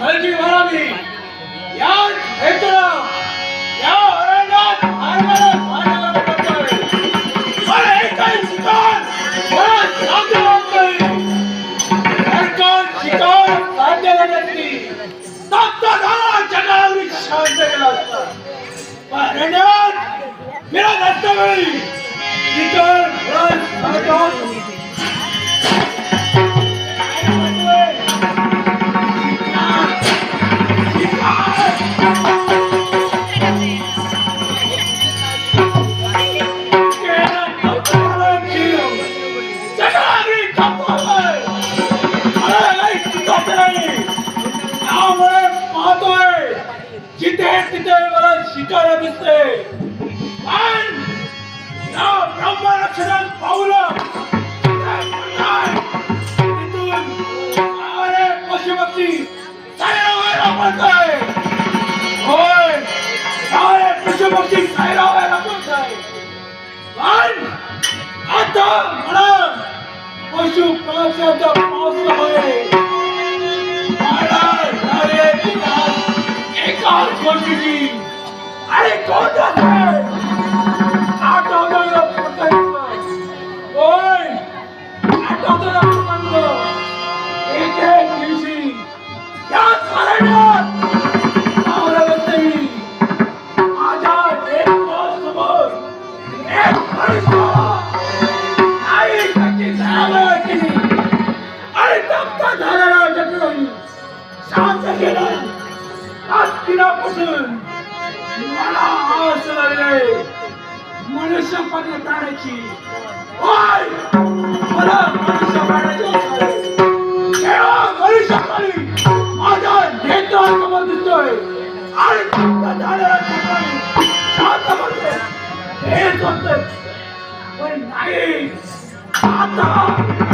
हल्की महारानी यार हेतरा यार अरनाथ अरनाथ अरनाथ करते अरे एकल शिकार बड़ा साधु बनते सरकार शिकार साधु बनती तब तक जगह विशाल जगह ವಿಜಯಗಳ ಶಿಖರವಿದೆ And now Brahmarakshadan Paula পশ্চিমবঙ্গী সাইরা হয়ে রাখুন যায় পশু পাঁচ হয়ে করবি কি? আরে কোন आज दिनापासून मला आस लागले मनुष्य पण प्राण्याची होय मला मनुष्य प्राण्याची आस लागली. तेव्हा मनुष्याखाली माझा नेत्र समोर दिसतोय आणि तप्त झालेला जटून शांत बसले हेच होतं पण नाही आता